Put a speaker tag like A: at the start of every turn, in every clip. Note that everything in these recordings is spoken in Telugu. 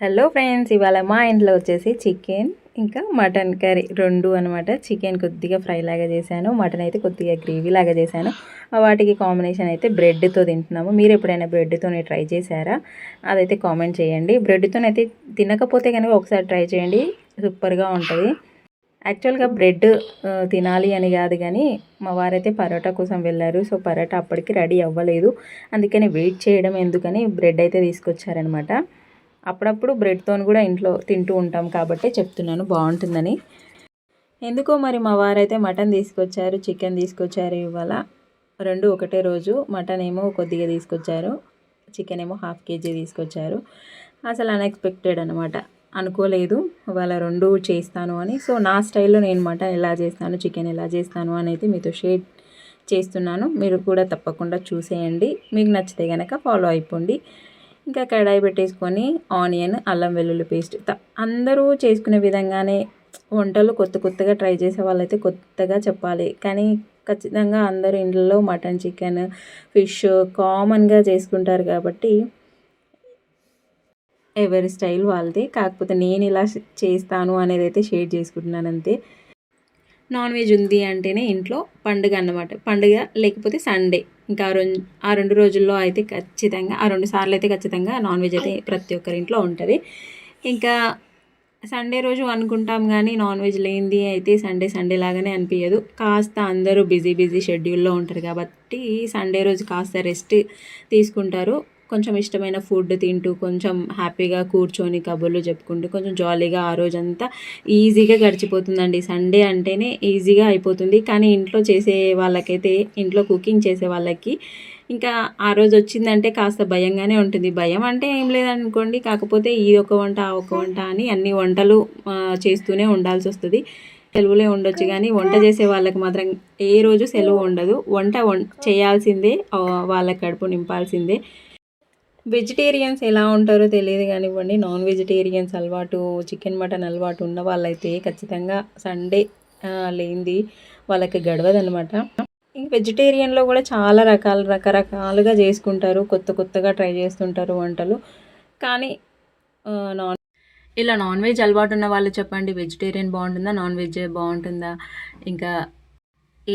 A: హలో ఫ్రెండ్స్ ఇవాళ మా ఇంట్లో వచ్చేసి చికెన్ ఇంకా మటన్ కర్రీ రెండు అనమాట చికెన్ కొద్దిగా ఫ్రై లాగా చేశాను మటన్ అయితే కొద్దిగా గ్రేవీ లాగా చేశాను. వాటికి కాంబినేషన్ అయితే బ్రెడ్తో తింటున్నాము. మీరు ఎప్పుడైనా బ్రెడ్తోనే ట్రై చేశారా? అదైతే కామెంట్ చేయండి. బ్రెడ్తోనైతే తినకపోతే కనుక ఒకసారి ట్రై చేయండి సూపర్గా ఉంటుంది. యాక్చువల్గా బ్రెడ్ తినాలి అని కాదు కానీ మా వారైతే పరోటా కోసం వెళ్ళారు. సో పరోటా అప్పటికి రెడీ అవ్వలేదు. అందుకని వెయిట్ చేయడం ఎందుకని బ్రెడ్ అయితే తీసుకొచ్చారనమాట అప్పుడప్పుడు బ్రెడ్తో కూడా ఇంట్లో తింటూ ఉంటాం కాబట్టి చెప్తున్నాను బాగుంటుందని. ఎందుకో మరి మా వారైతే మటన్ తీసుకొచ్చారు చికెన్ తీసుకొచ్చారు ఇవాళ. రెండు ఒకటే రోజు మటన్ ఏమో కొద్దిగా తీసుకొచ్చారు చికెన్ ఏమో హాఫ్ కేజీ తీసుకొచ్చారు. అసలు అన్ఎక్స్పెక్టెడ్ అనమాట అనుకోలేదు వాళ్ళ రెండు చేస్తాను అని. సో నా స్టైల్లో నేను మటన్ ఎలా చేస్తాను చికెన్ ఎలా చేస్తాను అనేది మీతో షేర్ చేస్తున్నాను. మీరు కూడా తప్పకుండా చూసేయండి. మీకు నచ్చితే కనుక ఫాలో అయిపోండి. ఇంకా కడాయి పెట్టేసుకొని ఆనియన్ అల్లం వెల్లుల్లి పేస్ట్ అందరూ చేసుకునే విధంగానే వంటలు కొత్త కొత్తగా ట్రై చేసే వాళ్ళైతే కొత్తగా చెప్పాలి. కానీ ఖచ్చితంగా అందరూ ఇంట్లో మటన్ చికెన్ ఫిష్ కామన్గా చేసుకుంటారు కాబట్టి ఎవరి స్టైల్ వాళ్ళది. కాకపోతే నేను ఇలా చేస్తాను అనేది అయితే షేర్ చేసుకుంటున్నాను అంతే. నాన్ వెజ్ ఉంది అంటేనే ఇంట్లో పండుగ అన్నమాట. పండుగ లేకపోతే సండే. ఇంకా ఆ రెండు ఆ రెండు రోజుల్లో అయితే ఖచ్చితంగా ఆ రెండు సార్లు అయితే ఖచ్చితంగా నాన్ వెజ్ అయితే ప్రతి ఒక్కరి ఇంట్లో ఉంటుంది. ఇంకా సండే రోజు అనుకుంటాం కానీ నాన్ వెజ్ లేనిది అయితే సండే సండే లాగానే అనిపించదు కాస్త అందరూ బిజీ బిజీ షెడ్యూల్లో ఉంటారు కాబట్టి సండే రోజు కాస్త రెస్ట్ తీసుకుంటారు. కొంచెం ఇష్టమైన ఫుడ్ తింటూ కొంచెం హ్యాపీగా కూర్చొని కబుర్లు చెప్పుకుంటూ కొంచెం జాలీగా ఆ రోజంతా ఈజీగా గడిచిపోతుందండి. సండే అంటేనే ఈజీగా అయిపోతుంది. కానీ ఇంట్లో చేసే వాళ్ళకైతే ఇంట్లో కుకింగ్ చేసే వాళ్ళకి ఇంకా ఆ రోజు వచ్చిందంటే కాస్త భయంగానే ఉంటుంది. భయం అంటే ఏం లేదనుకోండి. కాకపోతే ఈ ఒక వంట ఆ ఒక వంట అని అన్ని వంటలు చేస్తూనే ఉండాల్సి వస్తుంది. సెలవులే ఉండొచ్చు కానీ వంట చేసే వాళ్ళకి మాత్రం ఏ రోజు సెలవు ఉండదు. వంట వం చేయాల్సిందే వాళ్ళ కడుపు నింపాల్సిందే. వెజిటేరియన్స్ ఎలా ఉంటారో తెలియదు కానివ్వండి. నాన్ వెజిటేరియన్స్ అలవాటు చికెన్ మటన్ అలవాటు ఉన్న వాళ్ళైతే ఖచ్చితంగా సండే లేనిది వాళ్ళకి గడవదనమాట ఇంక వెజిటేరియన్లో కూడా చాలా రకాల రకరకాలుగా చేసుకుంటారు. కొత్త కొత్తగా ట్రై చేస్తుంటారు వంటలు. కానీ నాన్ ఇలా నాన్ వెజ్ అలవాటు ఉన్న వాళ్ళు చెప్పండి. వెజిటేరియన్ బాగుంటుందా? నాన్ వెజ్ బాగుంటుందా? ఇంకా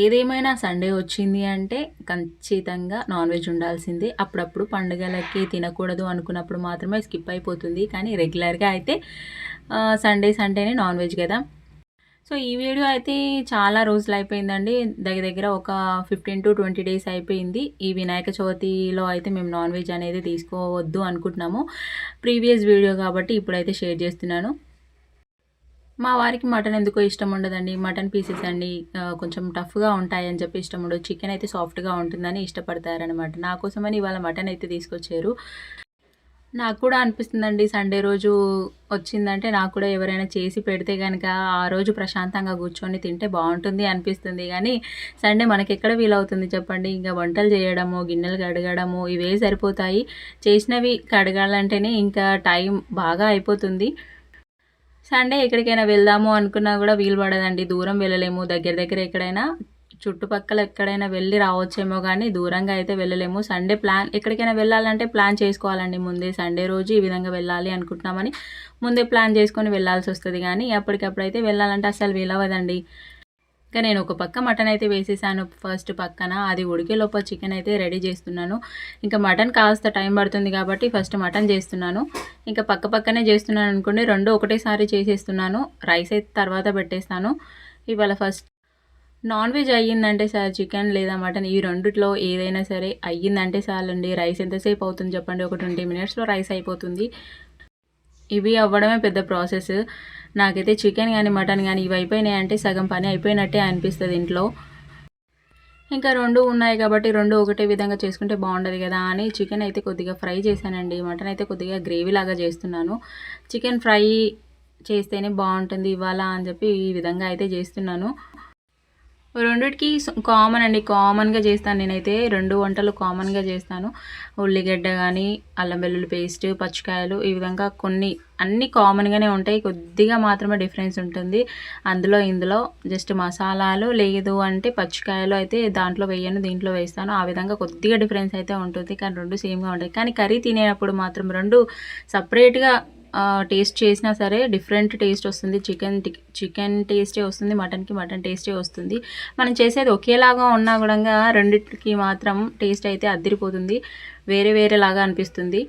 A: ఏదేమైనా సండే వచ్చింది అంటే ఖచ్చితంగా నాన్ వెజ్ ఉండాల్సిందే. అప్పుడప్పుడు పండుగలకి తినకూడదు అనుకున్నప్పుడు మాత్రమే స్కిప్ అయిపోతుంది. కానీ రెగ్యులర్గా అయితే సండే సండేనే నాన్ వెజ్ కదా. సో ఈ వీడియో అయితే చాలా రోజులు అయిపోయిందండి. దగ్గర దగ్గర ఒక ఫిఫ్టీన్ టు ట్వంటీ డేస్ అయిపోయింది. ఈ వినాయక చవితిలో అయితే మేము నాన్ వెజ్ అనేది తీసుకోవద్దు అనుకుంటున్నాము. ప్రీవియస్ వీడియో కాబట్టి ఇప్పుడైతే షేర్ చేస్తున్నాను. మా వారికి మటన్ ఎందుకో ఇష్టం ఉండదండి. మటన్ పీసెస్ అండి కొంచెం టఫ్గా ఉంటాయని చెప్పి ఇష్టం ఉండదు. చికెన్ అయితే సాఫ్ట్గా ఉంటుందని ఇష్టపడతారనమాట నా కోసమని ఇవాళ మటన్ అయితే తీసుకొచ్చారు. నాకు కూడా అనిపిస్తుందండి సండే రోజు వచ్చిందంటే నాకు కూడా ఎవరైనా చేసి పెడితే కనుక ఆ రోజు ప్రశాంతంగా కూర్చొని తింటే బాగుంటుంది అనిపిస్తుంది. కానీ సండే మనకి ఎక్కడ వీలవుతుంది చెప్పండి? ఇంకా వంటలు చేయడము గిన్నెలు కడగడము ఇవే సరిపోతాయి. చేసినవి కడగాలంటేనే ఇంకా టైం బాగా అయిపోతుంది. సండే ఎక్కడికైనా వెళ్దాము అనుకున్నా కూడా వీలు పడదండి. దూరం వెళ్ళలేము. దగ్గర దగ్గర ఎక్కడైనా చుట్టుపక్కల ఎక్కడైనా వెళ్ళి రావచ్చేమో కానీ దూరంగా అయితే వెళ్ళలేము. సండే ప్లాన్ ఎక్కడికైనా వెళ్ళాలంటే ప్లాన్ చేసుకోవాలండి. ముందే సండే రోజు ఈ విధంగా వెళ్ళాలి అనుకుంటున్నామని ముందే ప్లాన్ చేసుకొని వెళ్ళాల్సి వస్తుంది కానీ అప్పటికప్పుడైతే వెళ్ళాలంటే అసలు వీలవదండి ఇంకా నేను ఒక పక్క మటన్ అయితే వేసేసాను. ఫస్ట్ పక్కన అది ఉడికేలోపు చికెన్ అయితే రెడీ చేస్తున్నాను. ఇంకా మటన్ కాస్త టైం పడుతుంది కాబట్టి ఫస్ట్ మటన్ చేస్తున్నాను. ఇంకా పక్క పక్కనే చేస్తున్నాను అనుకోండి రెండు ఒకటేసారి చేసేస్తున్నాను. రైస్ అయితే తర్వాత పెట్టేస్తాను. ఇవాళ ఫస్ట్ నాన్ వెజ్ అయ్యిందంటే సార్ చికెన్ లేదా మటన్? ఈ రెండిట్లో ఏదైనా సరే అయ్యిందంటే చాలండి. రైస్ ఎంతసేపు అవుతుంది చెప్పండి? ఒక ట్వంటీ మినిట్స్లో రైస్ అయిపోతుంది. ఇవి అవ్వడమే పెద్ద ప్రాసెస్. నాకైతే చికెన్ కానీ మటన్ కానీ ఇవి అయిపోయినాయి అంటే సగం పని అయిపోయినట్టే అనిపిస్తుంది ఇంట్లో. ఇంకా రెండు ఉన్నాయి కాబట్టి రెండు ఒకటే విధంగా చేసుకుంటే బాగుండదు కదా అని చికెన్ అయితే కొద్దిగా ఫ్రై చేశానండి. మటన్ అయితే కొద్దిగా గ్రేవీ లాగా చేస్తున్నాను. చికెన్ ఫ్రై చేస్తేనే బాగుంటుంది ఇవాళ అని చెప్పి ఈ విధంగా అయితే చేస్తున్నాను. రెండిటికి కామన్ అండి. కామన్గా చేస్తాను నేనైతే. రెండు వంటలు కామన్గా చేస్తాను. ఉల్లిగడ్డ కానీ అల్లం వెల్లుల్లి పేస్ట్ పచ్చికాయలు ఈ విధంగా కొన్ని అన్నీ కామన్గానే ఉంటాయి. కొద్దిగా మాత్రమే డిఫరెన్స్ ఉంటుంది. అందులో ఇందులో జస్ట్ మసాలాలు లేదు అంటే పచ్చికాయలు అయితే దాంట్లో వేయను దీంట్లో వేస్తాను. ఆ విధంగా కొద్దిగా డిఫరెన్స్ అయితే ఉంటుంది. కానీ రెండు సేమ్గా ఉంటాయి. కానీ కర్రీ తినేటప్పుడు మాత్రం రెండు సపరేట్గా టేస్ట్ చేసినా సరే డిఫరెంట్ టేస్ట్ వస్తుంది. చికెన్ చికెన్ టేస్టే వస్తుంది మటన్కి మటన్ టేస్టే వస్తుంది. మనం చేసేది ఒకేలాగా ఉన్నా కూడా రెండింటికి మాత్రం టేస్ట్ అయితే అద్దరిపోతుంది. వేరే వేరేలాగా అనిపిస్తుంది.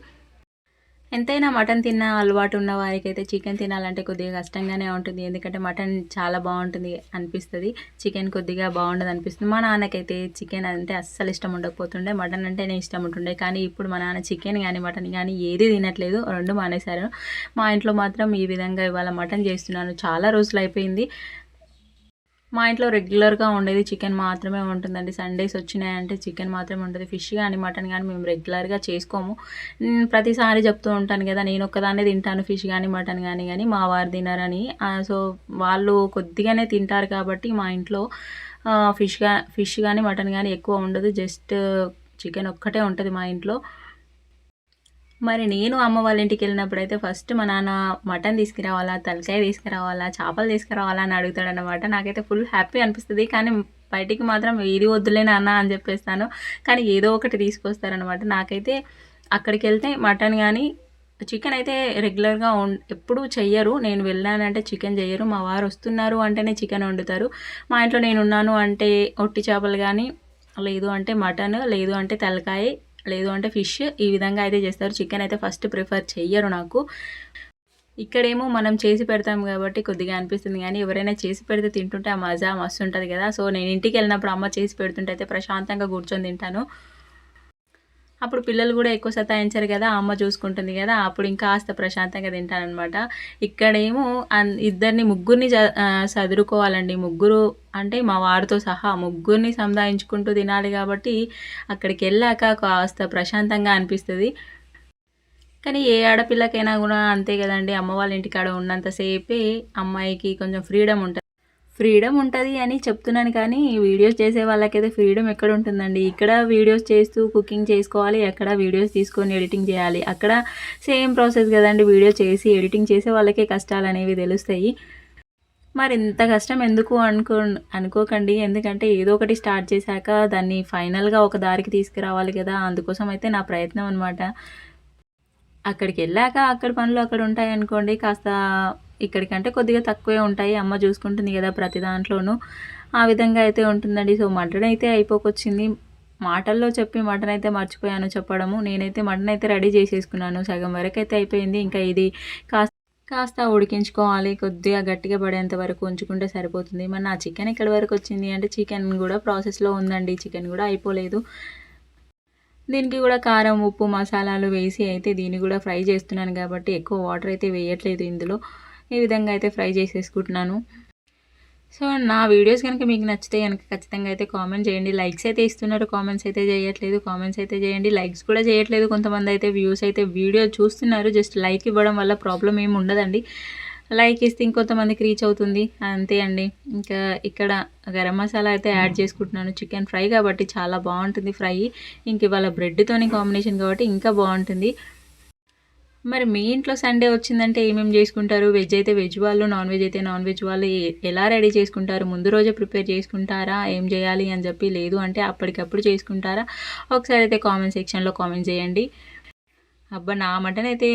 A: ఎంతైనా మటన్ తిన్న అలవాటు ఉన్న వారికి అయితే చికెన్ తినాలంటే కొద్దిగా కష్టంగానే ఉంటుంది. ఎందుకంటే మటన్ చాలా బాగుంటుంది అనిపిస్తుంది. చికెన్ కొద్దిగా బాగుండదు అనిపిస్తుంది. మా నాన్నకైతే చికెన్ అంటే అస్సలు ఇష్టం ఉండకపోతుండే. మటన్ అంటేనే ఇష్టం ఉంటుండే. కానీ ఇప్పుడు మా నాన్న చికెన్ కానీ మటన్ కానీ ఏది తినట్లేదు. రెండు మానేశారు. మా ఇంట్లో మాత్రం ఈ విధంగా ఇవాళ మటన్ చేస్తున్నాను. చాలా రోజులు అయిపోయింది. మా ఇంట్లో రెగ్యులర్గా ఉండేది చికెన్ మాత్రమే ఉంటుందండి. సండేస్ వచ్చినాయంటే చికెన్ మాత్రమే ఉంటుంది. ఫిష్ కానీ మటన్ కానీ మేము రెగ్యులర్గా చేసుకోము. ప్రతిసారి చెప్తూ ఉంటాను కదా నేను ఒక్కదాన్నే తింటాను ఫిష్ కానీ మటన్ కానీ కానీ మా వారు తినరని. సో వాళ్ళు కొద్దిగానే తింటారు కాబట్టి మా ఇంట్లో ఫిష్గా ఫిష్ కానీ మటన్ కానీ ఎక్కువ ఉండదు. జస్ట్ చికెన్ ఒక్కటే ఉంటుంది మా ఇంట్లో. మరి నేను అమ్మ వాళ్ళ ఇంటికి వెళ్ళినప్పుడు అయితే ఫస్ట్ మా నాన్న మటన్ తీసుకురావాలా తలకాయ తీసుకురావాలా చేపలు తీసుకురావాలా అని అడుగుతాడనమాట నాకైతే ఫుల్ హ్యాపీ అనిపిస్తుంది. కానీ బయటికి మాత్రం ఏది వద్దులే నాన్న అని చెప్పేస్తాను. కానీ ఏదో ఒకటి తీసుకొస్తారనమాట నాకైతే అక్కడికి వెళ్తే మటన్ కానీ చికెన్ అయితే రెగ్యులర్గా ఎప్పుడూ చెయ్యరు. నేను వెళ్ళానంటే చికెన్ చెయ్యరు. మా వారు వస్తున్నారు అంటేనే చికెన్ వండుతారు. మా ఇంట్లో నేను ఉన్నాను అంటే ఒట్టి చేపలు కానీ లేదు అంటే మటన్ లేదు అంటే తలకాయ లేదు అంటే ఫిష్ ఈ విధంగా అయితే చేస్తారు. చికెన్ అయితే ఫస్ట్ ప్రిఫర్ చెయ్యరు నాకు. ఇక్కడేమో మనం చేసి పెడతాం కాబట్టి కొద్దిగా అనిపిస్తుంది. కానీ ఎవరైనా చేసి పెడితే తింటుంటే ఆ మజా మస్తు ఉంటుంది కదా. సో నేను ఇంటికి వెళ్ళినప్పుడు అమ్మ చేసి పెడుతుంటే అయితే ప్రశాంతంగా కూర్చొని తింటాను. అప్పుడు పిల్లలు కూడా ఎక్కువ సతాయించారు కదా అమ్మ చూసుకుంటుంది కదా అప్పుడు ఇంకా కాస్త ప్రశాంతంగా తింటానమాట ఇక్కడేమో ఇద్దరిని ముగ్గురిని చదువుకోవాలండి ముగ్గురు అంటే మా వారితో సహా ముగ్గురిని సంధాయించుకుంటూ తినాలి కాబట్టి అక్కడికి వెళ్ళాక కాస్త ప్రశాంతంగా అనిపిస్తుంది. కానీ ఏ ఆడపిల్లకైనా కూడా అంతే కదండి. అమ్మ వాళ్ళ ఇంటికాడ ఉన్నంతసేపే అమ్మాయికి కొంచెం ఫ్రీడమ్ ఉంటుంది. ఫ్రీడమ్ ఉంటుంది అని చెప్తున్నాను కానీ వీడియోస్ చేసే వాళ్ళకైతే ఫ్రీడమ్ ఎక్కడ ఉంటుందండి? ఇక్కడ వీడియోస్ చేస్తూ కుకింగ్ చేసుకోవాలి ఎక్కడ వీడియోస్ తీసుకొని ఎడిటింగ్ చేయాలి. అక్కడ సేమ్ ప్రాసెస్ కదండి వీడియో చేసి ఎడిటింగ్ చేసే వాళ్ళకే కష్టాలు అనేవి తెలుస్తాయి. మరి ఇంత కష్టం ఎందుకు అనుకో అనుకోకండి. ఎందుకంటే ఏదో ఒకటి స్టార్ట్ చేశాక దాన్ని ఫైనల్గా ఒక దారికి తీసుకురావాలి కదా. అందుకోసం అయితే నా ప్రయత్నం అనమాట అక్కడికి వెళ్ళాక అక్కడ పనులు అక్కడ ఉంటాయి అనుకోండి కాస్త ఇక్కడికంటే కొద్దిగా తక్కువే ఉంటాయి. అమ్మ చూసుకుంటుంది కదా ప్రతి దాంట్లోనూ. ఆ విధంగా అయితే ఉంటుందండి. సో మటన్ అయితే అయిపోకొచ్చింది. మాటల్లో చెప్పి మటన్ అయితే మర్చిపోయాను చెప్పడము. నేనైతే మటన్ అయితే రెడీ చేసేసుకున్నాను. సగం వరకు అయితే అయిపోయింది. ఇంకా ఇది కాస్త కాస్త ఉడికించుకోవాలి. కొద్దిగా గట్టిగా పడేంత వరకు ఉంచుకుంటే సరిపోతుంది. మరి నా చికెన్ ఎక్కడి వరకు వచ్చింది అంటే చికెన్ కూడా ప్రాసెస్లో ఉందండి. చికెన్ కూడా అయిపోలేదు. దీనికి కూడా కారం ఉప్పు మసాలాలు వేసి అయితే దీన్ని కూడా ఫ్రై చేస్తున్నాను కాబట్టి ఎక్కువ వాటర్ అయితే వేయట్లేదు ఇందులో. ఈ విధంగా అయితే ఫ్రై చేసేసుకుంటున్నాను. సో నా వీడియోస్ కనుక మీకు నచ్చితే కనుక ఖచ్చితంగా అయితే కామెంట్ చేయండి. లైక్స్ అయితే ఇస్తున్నారు కామెంట్స్ అయితే చేయట్లేదు కామెంట్స్ అయితే చేయండి. లైక్స్ కూడా చేయట్లేదు కొంతమంది అయితే వ్యూస్ అయితే వీడియో చూస్తున్నారు. జస్ట్ లైక్ ఇవ్వడం వల్ల ప్రాబ్లం ఏమి ఉండదండి. లైక్ ఇస్తే ఇంకొంతమందికి రీచ్ అవుతుంది. అంతే అండి. ఇంకా ఇక్కడ గరం మసాలా అయితే యాడ్ చేసుకుంటున్నాను. చికెన్ ఫ్రై కాబట్టి చాలా బాగుంటుంది ఫ్రై. ఇంక ఇవాళ బ్రెడ్తోని కాంబినేషన్ కాబట్టి ఇంకా బాగుంటుంది. మరి మీ ఇంట్లో సండే వచ్చిందంటే ఏమేమి చేసుకుంటారు? వెజ్ అయితే వెజ్ వాళ్ళు నాన్ వెజ్ అయితే నాన్ వెజ్ వాళ్ళు ఎలా రెడీ చేసుకుంటారు? ముందు రోజే ప్రిపేర్ చేసుకుంటారా? ఏం చేయాలి అని చెప్పి లేదు అంటే అప్పటికప్పుడు చేసుకుంటారా? ఒకసారి అయితే కామెంట్ సెక్షన్లో కామెంట్ చేయండి. అబ్బా నా మటన్ అయితే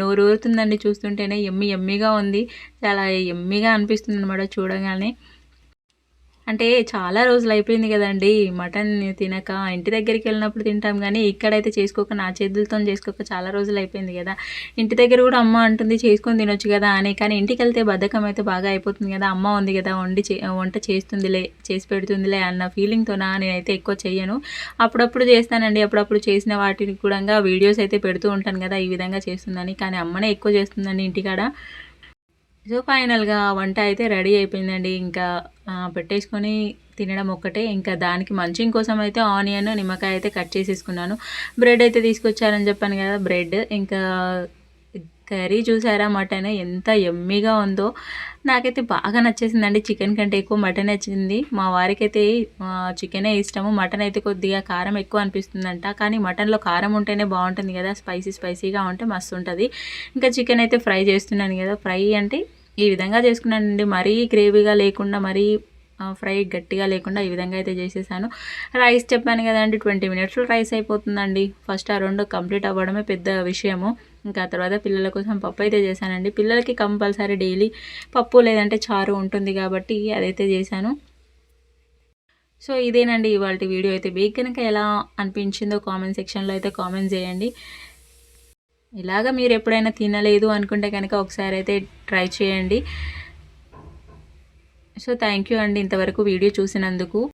A: నోరూరుతుందండి చూస్తుంటేనే ఎమ్మి ఎమ్మిగా ఉంది. చాలా ఎమ్మిగా అనిపిస్తుంది అనమాట చూడగానే. అంటే చాలా రోజులు అయిపోయింది కదండి. మటన్ తినక ఇంటి దగ్గరికి వెళ్ళినప్పుడు తింటాం కానీ ఇక్కడైతే చేసుకోక నా చేతులతో చేసుకోక చాలా రోజులు అయిపోయింది కదా. ఇంటి దగ్గర కూడా అమ్మ అంటుంది చేసుకొని తినొచ్చు కదా అని. కానీ ఇంటికి వెళ్తే బద్ధకం అయితే బాగా అయిపోతుంది కదా. అమ్మ ఉంది కదా వండి వంట చేస్తుందిలే చేసి పెడుతుందిలే అన్న ఫీలింగ్తో నేనైతే ఎక్కువ చెయ్యను. అప్పుడప్పుడు చేస్తానండి. అప్పుడప్పుడు చేసిన వాటిని కూడా వీడియోస్ అయితే పెడుతూ ఉంటాను కదా ఈ విధంగా చేస్తుందని. కానీ అమ్మనే ఎక్కువ చేస్తుందండి ఇంటికాడ. సో ఫైనల్గా వంట అయితే రెడీ అయిపోయిందండి. ఇంకా పెట్టేసుకొని తినడం ఒక్కటే. ఇంకా దానికి మంచింగ్ కోసం అయితే ఆనియన్ నిమ్మకాయ అయితే కట్ చేసేసుకున్నాను. బ్రెడ్ అయితే తీసుకొచ్చారని చెప్పాను కదా బ్రెడ్. ఇంకా కర్రీ చూసారా మటన్ ఎంత ఎమ్మిగా ఉందో. నాకైతే బాగా నచ్చేసిందండి. చికెన్ కంటే ఎక్కువ మటన్ నచ్చింది. మా వారికి అయితే చికెనే ఇష్టము. మటన్ అయితే కొద్దిగా కారం ఎక్కువ అనిపిస్తుందంట. కానీ మటన్లో కారం ఉంటేనే బాగుంటుంది కదా. స్పైసీ స్పైసీగా ఉంటే మస్తు ఉంటుంది. ఇంకా చికెన్ అయితే ఫ్రై చేస్తున్నాను కదా. ఫ్రై అంటే ఈ విధంగా చేసుకున్నానండి. మరీ గ్రేవీగా లేకుండా మరీ ఫ్రై గట్టిగా లేకుండా ఈ విధంగా అయితే చేసేసాను. రైస్ చెప్పాను కదండి ట్వంటీ మినిట్స్లో రైస్ అయిపోతుందండి. ఫస్ట్ ఆ రెండు కంప్లీట్ అవ్వడమే పెద్ద విషయము. ఇంకా తర్వాత పిల్లల కోసం పప్పు అయితే చేశానండి. పిల్లలకి కంపల్సరీ డైలీ పప్పు లేదంటే చారు ఉంటుంది కాబట్టి అదైతే చేశాను. సో ఇదేనండి ఇవాళ వీడియో అయితే. మీకు కనుక ఎలా అనిపించిందో కామెంట్ సెక్షన్లో అయితే కామెంట్ చేయండి. ఇలాగ మీరు ఎప్పుడైనా తినలేదు అనుకుంటే కనుక ఒకసారి అయితే ట్రై చేయండి. సో థ్యాంక్ యూ అండి ఇంతవరకు వీడియో చూసినందుకు.